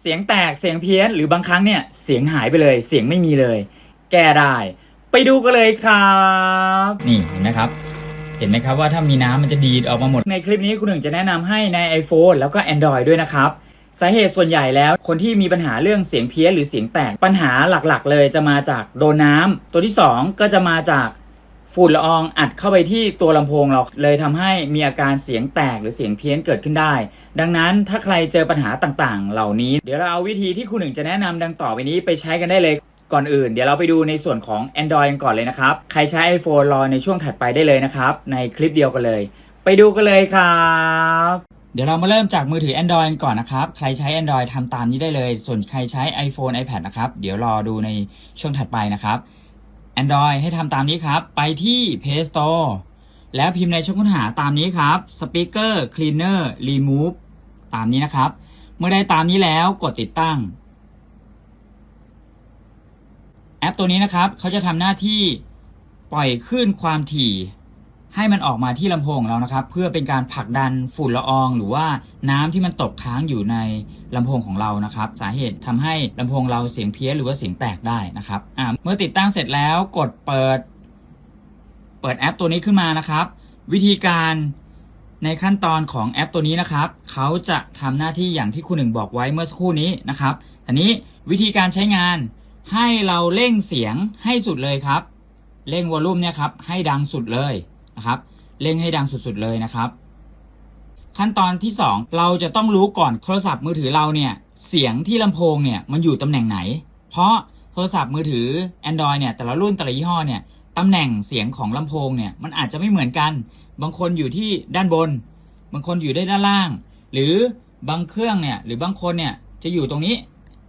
เสียงแตกเสียงเพี้ยนหรือบางครั้งเนี่ยเสียงหายไปเลยเสียงไม่มีเลย แก้ได้ ไปดูกันเลยครับนี่เห็นนะครับเห็นไหมครับว่าถ้ามีน้ำมันจะดีดออกมาหมด ในคลิปนี้คุณหนึ่งจะแนะนำให้ใน iPhone แล้วก็ Android ด้วยนะครับ สาเหตุส่วนใหญ่แล้วคนที่มีปัญหาเรื่องเสียงเพี้ยนหรือเสียงแตกปัญหาหลักๆ เลยจะมาจากโดนน้ำตัวที่สองก็จะมาจาก ฝุ่นละอองอัดเข้าไปที่ตัวลำโพงเราเลยทำให้มีอาการเสียงแตกหรือเสียงเพี้ยนเกิดขึ้นได้ ดังนั้นถ้าใครเจอปัญหาต่างๆ เหล่านี้ เดี๋ยวเราเอาวิธีที่คุณหนึ่งจะแนะนำดังต่อไปนี้ไปใช้กันได้เลยก่อนอื่นเดี๋ยวเราไปดูในส่วนของ Android กันก่อนเลยนะครับ ใครใช้ iPhone รอในช่วงถัดไปได้เลยนะครับ ในคลิปเดียวกันเลย ไปดูกันเลยครับ เดี๋ยวเรามาเริ่มจากมือถือ Android ก่อนนะครับ ใครใช้ Android ทำตามนี้ได้เลย ส่วนใครใช้ iPhone iPad นะครับ เดี๋ยวรอดูในช่วงถัดไปนะครับ Android ให้ทำตามนี้ครับ ไปที่ Play Store แล้วพิมพ์ในช่องค้นหาตามนี้ครับ Speaker Cleaner Remove ตามนี้นะครับ เมื่อได้ตามนี้แล้วกดติดตั้ง แอปตัวนี้นะครับเขาจะทำหน้าที่ปล่อยคลื่นความถี่ ให้มันออกมาที่ลำโพงเรานะครับ เพื่อเป็นการผลักดันฝุ่นละออง หรือว่าน้ำที่มันตกค้างอยู่ในลำโพงของเรานะครับ สาเหตุทำให้ลำโพงเราเสียงเพี้ยนหรือว่าเสียงแตกได้นะครับอ่าเมื่อติดตั้งเสร็จแล้วกดเปิด เปิดแอปตัวนี้ขึ้นมานะครับ วิธีการในขั้นตอนของแอปตัวนี้นะครับเขาจะทำหน้าที่อย่างที่คุณหนึ่งบอกไว้เมื่อสักครู่นี้นะครับทีนี้วิธีการใช้งานให้เราเร่งเสียงให้สุดเลยครับ เร่งวอลลุ่มเนี่ยครับให้ดังสุดเลย นะครับเร่งให้ดังสุดๆเลยนะครับขั้นตอนที่ 2 เราจะต้องรู้ก่อนโทรศัพท์มือถือเราเนี่ย เสียงที่ลำโพงเนี่ยมันอยู่ตำแหน่งไหน เพราะโทรศัพท์มือถือ Android เนี่ยแต่ละรุ่นแต่ละยี่ห้อเนี่ยตำแหน่งเสียงของลำโพงเนี่ยมันอาจจะไม่เหมือนกัน บางคนอยู่ที่ด้านบน บางคนอยู่ได้ด้านล่าง หรือบางเครื่องเนี่ยหรือบางคนเนี่ยจะอยู่ตรงนี้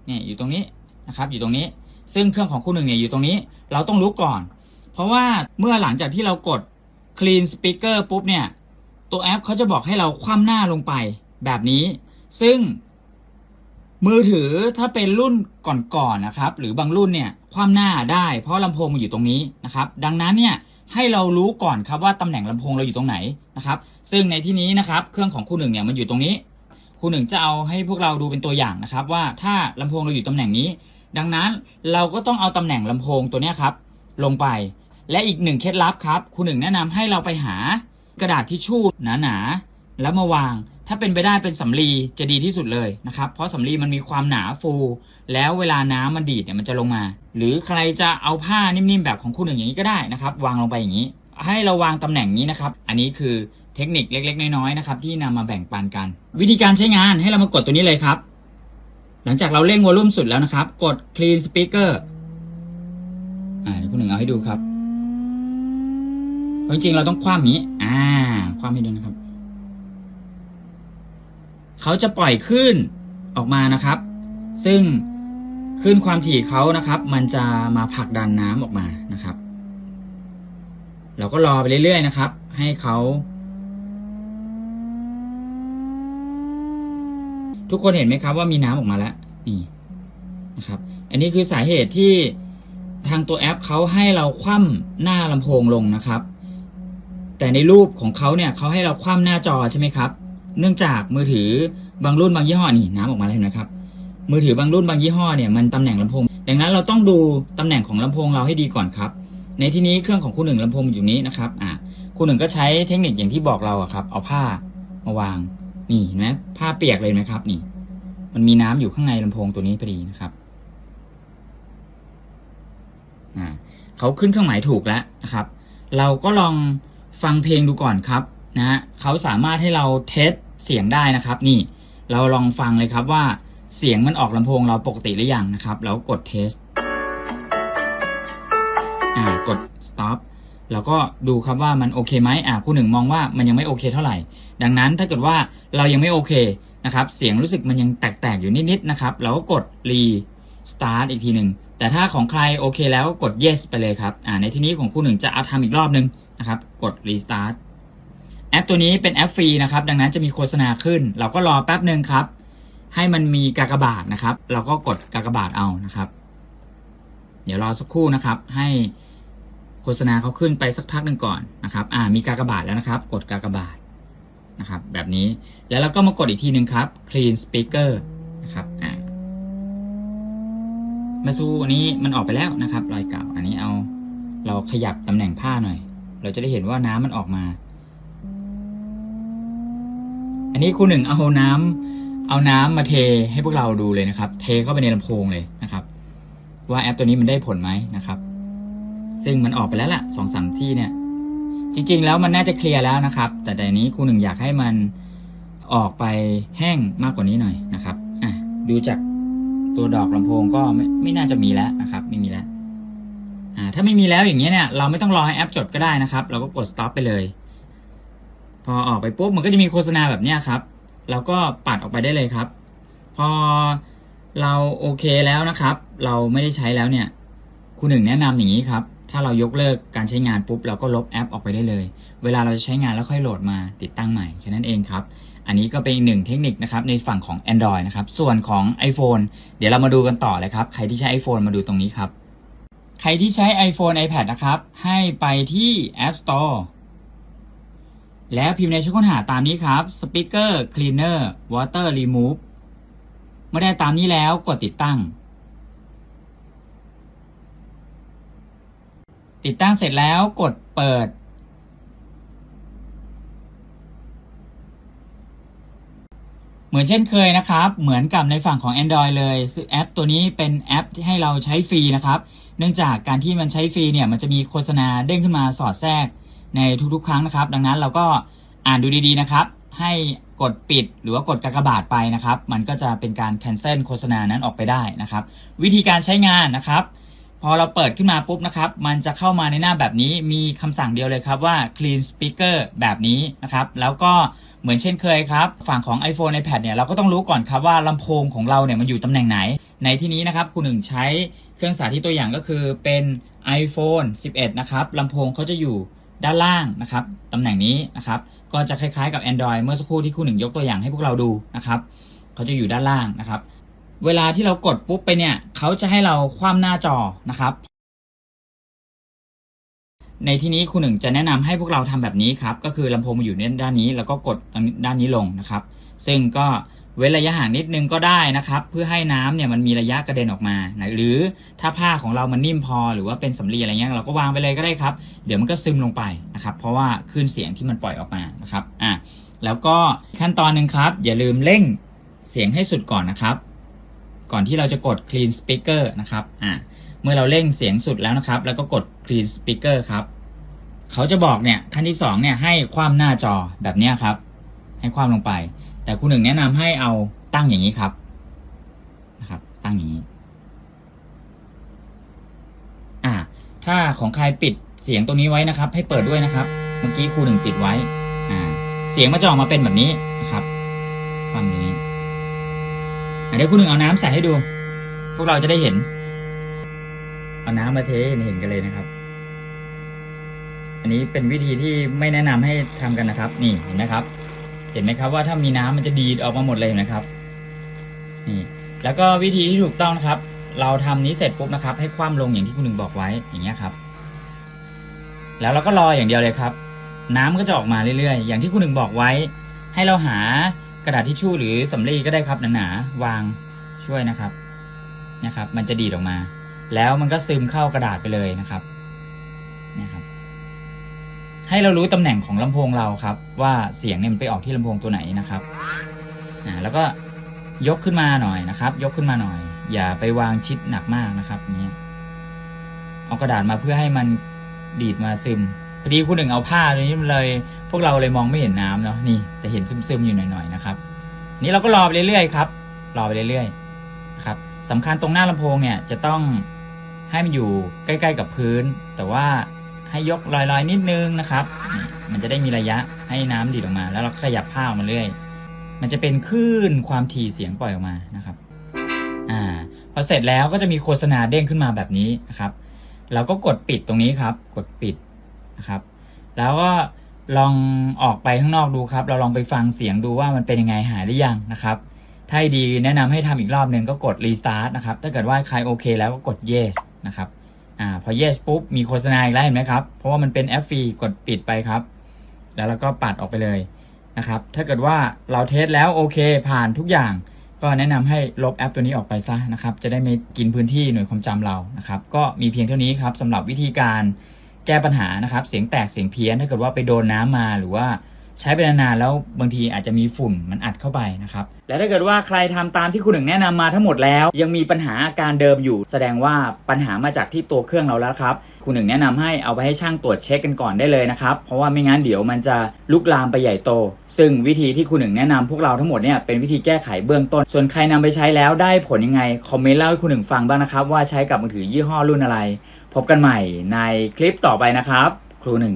เนี่ยอยู่ตรงนี้นะครับอยู่ตรงนี้ ซึ่งเครื่องของคุณหนึ่งเนี่ยอยู่ตรงนี้เราต้องรู้ก่อน เพราะว่าเมื่อหลังจากที่เรากด clean speaker ปุ๊บเนี่ย ตัวแอปเขาจะบอกให้เราคว่ำหน้าลงไปแบบนี้ ซึ่งมือถือถ้าเป็นรุ่นก่อนๆนะครับ หรือบางรุ่นเนี่ยคว่ำหน้าได้เพราะลำโพงมันอยู่ตรงนี้นะครับ ดังนั้นเนี่ยให้เรารู้ก่อนครับว่าตำแหน่งลำโพงเราอยู่ตรงไหนนะครับ ซึ่งในที่นี้นะครับ เครื่องของคุณหนึ่งเนี่ยมันอยู่ตรงนี้คุณหนึ่งจะเอาให้พวกเราดูเป็นตัวอย่างนะครับ ว่าถ้าลำโพงเราอยู่ตำแหน่งนี้ ดังนั้นเราก็ต้องเอาตำแหน่งลำโพงตัวเนี้ยครับ ลงไป และอีกหนึ่งเคล็ดลับครับคุณหนึ่งแนะนำให้เราไปหากระดาษทิชชู่หนาๆแล้วมาวาง ถ้าเป็นไปได้เป็นสำลีจะดีที่สุดเลยนะครับเพราะสำลีมันมีความหนาฟู แล้วเวลาน้ำมันดีดเนี่ยมันจะลงมา หรือใครจะเอาผ้านิ่มๆแบบของคุณหนึ่งอย่างนี้ก็ได้นะครับ วางลงไปอย่างนี้ ให้เราวางตำแหน่งนี้นะครับ อันนี้คือเทคนิคเล็ก ๆ น้อยๆนะครับที่นำมาแบ่งปันกัน วิธีการใช้งานให้เรามากดตัวนี้เลยครับ หลังจากเราเร่งวอลลุ่มสุดแล้วนะครับ กด clean speaker อ่าคุณหนึ่งเอาให้ดูครับ จริงๆเราต้องคว่ำอย่างนี้ อ่า คว่ำให้ดูนะครับ เขาจะปล่อยขึ้นออกมานะครับ ซึ่งขึ้นความถี่เขานะครับ มันจะมาผลักดันน้ำออกมานะครับ เราก็รอไปเรื่อยๆนะครับ ให้เขาทุกคนเห็นไหมครับว่ามีน้ำออกมาแล้วนี่นะครับ อันนี้คือสาเหตุที่ทางตัวแอปเขาให้เราคว่ำหน้าลำโพงลงนะครับ แต่ในรูปของเขาเนี่ยเขาให้เราคว่ำหน้าจอใช่ไหมครับ เนื่องจากมือถือบางรุ่นบางยี่ห้อนี่น้ำออกมาแล้วนไหมครับ มือถือบางรุ่นบางยี่ห้อเนี่ยมันตำแหน่งลำโพง ดังนั้นเราต้องดูตำแหน่งของลำโพงเราให้ดีก่อนครับ ในที่นี้เครื่องของคุณหนึ่งลำโพงอยู่นี้นะครับอ่าคุณหนึ่งก็ใช้เทคนิคอย่างที่บอกเราอะครับ เอาผ้ามาวางนี่เห็นไหมผ้าเปียกเลยไหมครับ นี่ มันมีน้ำอยู่ข้างในลำโพงตัวนี้พอดีนะครับอ่าเขาขึ้นเครื่องหมายถูกแล้วนะครับ เราก็ลอง ฟังเพลงดูก่อนครับนะฮะเขาสามารถให้เราเทสเสียงได้นะครับ นี่เราลองฟังเลยครับว่าเสียงมันออกลำโพงเราปกติหรือยังนะครับ แล้วกดเทสอ่ากด stop แล้วก็ดูครับว่ามันโอเคไหมอ่าคู่หนึ่งมองว่ามันยังไม่โอเคเท่าไหร่ ดังนั้นถ้าเกิดว่าเรายังไม่โอเคนะครับ เสียงรู้สึกมันยังแตกๆอยู่นิดๆนะครับ เราก็กด re start อีกทีหนึ่งแต่ถ้าของใครโอเคแล้วกด yes ไปเลยครับอ่าในที่นี้ของคู่หนึ่งจะเอาทำอีกรอบหนึ่ง นะครับ กด restart แอปตัวนี้เป็นแอปฟรีนะครับ ดังนั้นจะมีโฆษณาขึ้น เราก็รอแป๊บหนึ่งครับ ให้มันมีกากบาทนะครับ เราก็กดกากบาทเอานะครับ เดี๋ยวรอสักครู่นะครับ ให้โฆษณาเขาขึ้นไปสักพักหนึ่งก่อนนะครับ อ่า มีกากบาทแล้วนะครับ กดกากบาทนะครับ แบบนี้แล้วเราก็มากดอีกทีหนึ่งครับ clean speaker นะครับ อ่ามื่อสักครู่อันนี้มันออกไปแล้วนะครับ รอยเก่า อันนี้เอาเราขยับตำแหน่งผ้าหน่อย เราจะได้เห็นว่าน้ำมันออกมา อันนี้ครูหนึ่งเอาน้ำเอาน้ำมาเทให้พวกเราดูเลยนะครับ เทเข้าไปในลำโพงเลยนะครับ ว่าแอปตัวนี้มันได้ผลไหมนะครับ ซึ่งมันออกไปแล้วล่ะสองสามที่เนี่ย จริง ๆ แล้วมันน่าจะเคลียร์แล้วนะครับ แต่แต่นี้ครูหนึ่งอยากให้มันออกไปแห้งมากกว่านี้หน่อยนะครับอะดูจากตัวดอกลำโพงก็ไม่ไม่น่าจะมีแล้วนะครับ ไม่มีแล้ว อ่าถ้าไม่มีแล้วอย่างเงี้ยเนี่ยเราไม่ต้องรอให้แอปจดก็ได้นะครับ เราก็กด stop ไปเลย พอออกไปปุ๊บมันก็จะมีโฆษณาแบบเนี้ยครับเราก็ปัดออกไปได้เลยครับ พอเราโอเคแล้วนะครับ เราไม่ได้ใช้แล้วเนี่ยครูหนึ่งแนะนำอย่างนี้ครับ ถ้าเรายกเลิกการใช้งานปุ๊บเราก็ลบแอปออกไปได้เลย เวลาเราจะใช้งานแล้วค่อยโหลดมาติดตั้งใหม่แค่นั้นเองครับ อันนี้ก็เป็นอีกหนึ่งเทคนิคนะครับในฝั่งของ Android นะครับ ส่วนของ iPhone เดี๋ยวเรามาดูกันต่อเลยครับ ใครที่ใช้ iPhone มาดูตรงนี้ครับ ใครที่ใช้ iPhone iPad นะครับ ให้ไปที่ App Store แล้วพิมพ์ในช่องค้นหาตามนี้ครับ Speaker Cleaner Water Remove เมื่อได้ตามนี้แล้วกดติดตั้ง ติดตั้งเสร็จแล้วกดเปิด เหมือนเช่นเคยนะครับ เหมือนกับในฝั่งของ Android เลยแอปตัวนี้เป็นแอปที่ให้เราใช้ฟรีนะครับ เนื่องจากการที่มันใช้ฟรีเนี่ย มันจะมีโฆษณาเด้งขึ้นมาสอดแทรกในทุกๆ ครั้งนะครับ ดังนั้นเราก็อ่านดูดีๆนะครับ ให้กดปิดหรือว่ากดกากบาทไปนะครับ มันก็จะเป็นการ cancel โฆษณานั้นออกไปได้นะครับ วิธีการใช้งานนะครับ พอเราเปิดขึ้นมาปุ๊บนะครับ มันจะเข้ามาในหน้าแบบนี้ มีคำสั่งเดียวเลยครับว่า clean speaker แบบนี้นะครับ แล้วก็เหมือนเช่นเคยครับ ฝั่งของ iPhone iPad เนี่ย เราก็ต้องรู้ก่อนครับว่าลำโพงของเราเนี่ยมันอยู่ตำแหน่งไหน ในที่นี้นะครับคุณหนึ่งใช้เครื่องสาธิตตัวอย่างก็คือเป็น iPhone 11 นะครับลำโพงเขาจะอยู่ด้านล่างนะครับตำแหน่งนี้นะครับ ก็จะคล้ายๆกับ Android เมื่อสักครู่ที่คุณหนึ่งยกตัวอย่างให้พวกเราดูนะครับเขาจะอยู่ด้านล่างนะครับ เวลาที่เรากดปุ๊บไปเนี่ย เขาจะให้เราคว่ำหน้าจอนะครับ ในที่นี้คุณหนึ่งจะแนะนำให้พวกเราทำแบบนี้ครับ ก็คือลำโพงมาอยู่ในด้านนี้ แล้วก็กดด้านนี้ลงนะครับ ซึ่งก็เว้นระยะห่างนิดนึงก็ได้นะครับ เพื่อให้น้ำเนี่ยมันมีระยะกระเด็นออกมา หรือถ้าผ้าของเรามันนิ่มพอหรือว่าเป็นสำลีอะไรเงี้ยเราก็วางไปเลยก็ได้ครับ เดี๋ยวมันก็ซึมลงไปนะครับ เพราะว่าคลื่นเสียงที่มันปล่อยออกมานะครับอะแล้วก็ขั้นตอนหนึ่งครับ อย่าลืมเร่งเสียงให้สุดก่อนนะครับ ก่อนที่เราจะกด clean speaker นะครับอ่าเมื่อเราเร่งเสียงสุดแล้วนะครับ แล้วก็กด clean speaker ครับ เขาจะบอกเนี่ยขั้นที่สองเนี่ยให้คว่ำหน้าจอแบบนี้ครับ ให้คว่ำลงไป แต่คุณหนึ่งแนะนำให้เอาตั้งอย่างนี้ครับนะครับ ตั้งอย่างนี้อ่าถ้าของใครปิดเสียงตรงนี้ไว้นะครับ ให้เปิดด้วยนะครับ เมื่อกี้ครูหนึ่งปิดไว้อ่าเสียงมันจะออกมาเป็นแบบนี้นะครับควางนี้ เดี๋ยวคุณหนึ่งเอาน้ำใส่ให้ดู พวกเราจะได้เห็น เอาน้ำมาเทเห็นกันเลยนะครับ อันนี้เป็นวิธีที่ไม่แนะนำให้ทำกันนะครับ นี่เห็นไหมครับ เห็นไหมครับว่าถ้ามีน้ำมันจะดีออกมาหมดเลยเห็นไหมครับ นี่ แล้วก็วิธีที่ถูกต้องนะครับ เราทำนี้เสร็จปุ๊บนะครับ ให้คว่ำลงอย่างที่คุณหนึ่งบอกไว้อย่างเงี้ยครับ แล้วเราก็รออย่างเดียวเลยครับ น้ำก็จะออกมาเรื่อยๆ อย่างที่คุณหนึ่งบอกไว้ ให้เราหา กระดาษทิชชู่หรือสำลีก็ได้ครับหนาๆวางช่วยนะครับนะครับ มันจะดีดออกมา แล้วมันก็ซึมเข้ากระดาษไปเลยนะครับนะครับ ให้เรารู้ตำแหน่งของลำโพงเราครับ ว่าเสียงเนี่ยมันไปออกที่ลำโพงตัวไหนนะครับอ่าแล้วก็ยกขึ้นมาหน่อยนะครับ ยกขึ้นมาหน่อย อย่าไปวางชิดหนักมากนะครับอย่างนี้เอากระดาษมาเพื่อให้มันดีดมาซึมพอดีคุณหนึ่งเอาผ้าตัวนี้มันเลย พวกเราเลยมองไม่เห็นน้ำเนาะนี่แต่เห็นซึมๆอยู่หน่อยๆนะครับ นี่เราก็รอไปเรื่อยๆครับ รอไปเรื่อยๆครับสำคัญตรงหน้าลำโพงเนี่ยจะต้องให้มันอยู่ใกล้ ๆ กับพื้น แต่ว่าให้ยกลอยๆนิดนึงนะครับ มันจะได้มีระยะให้น้ำดีดออกมา แล้วเราขยับผ้าออกมาเรื่อย มันจะเป็นคลื่นความถี่เสียงปล่อยออกมานะครับ อ่าพอเสร็จแล้วก็จะมีโฆษณาเด้งขึ้นมาแบบนี้นะครับ เราก็กดปิดตรงนี้ครับ กดปิดนะครับ แล้วก็ ลองออกไปข้างนอกดูครับ เราลองไปฟังเสียงดูว่ามันเป็นยังไงหายหรือยังนะครับ ถ้าดีแนะนำให้ทำอีกรอบหนึ่งก็กด restart นะครับ ถ้าเกิดว่าใครโอเคแล้วก็กด yes นะครับ อ่า พอ yes ปุ๊บ มีโฆษณาอีกแล้วเห็นไหมครับ เพราะว่ามันเป็นแอปฟรีกดปิดไปครับ แล้วเราก็ปัดออกไปเลยนะครับ ถ้าเกิดว่าเราเทสแล้วโอเค ผ่านทุกอย่าง ก็แนะนำให้ลบแอปตัวนี้ออกไปซะนะครับ จะได้ไม่กินพื้นที่หน่วยความจำเรา นะครับ ก็มีเพียงเท่านี้ครับสำหรับวิธีการ แก้ปัญหานะครับ เสียงแตกเสียงเพี้ยนถ้าเกิดว่าไปโดนน้ำมาหรือว่า ใช้ไปนานๆแล้วบางทีอาจจะมีฝุ่นมันอัดเข้าไปนะครับ และถ้าเกิดว่าใครทำตามที่คุณหนึ่งแนะนำมาทั้งหมดแล้ว ยังมีปัญหาอาการเดิมอยู่ แสดงว่าปัญหามาจากที่ตัวเครื่องเราแล้วครับ คุณหนึ่งแนะนำให้เอาไปให้ช่างตรวจเช็คกันก่อนได้เลยนะครับ เพราะว่าไม่งั้นเดี๋ยวมันจะลุกลามไปใหญ่โต ซึ่งวิธีที่คุณหนึ่งแนะนำพวกเราทั้งหมดเนี่ยเป็นวิธีแก้ไขเบื้องต้น ส่วนใครนำไปใช้แล้วได้ผลยังไงคอมเมนต์เล่าให้คุณหนึ่งฟังบ้างนะครับว่าใช้กับมือถือยี่ห้อรุ่นอะไร พบกันใหม่ในคลิปต่อไปนะครับ ครูหนึ่ง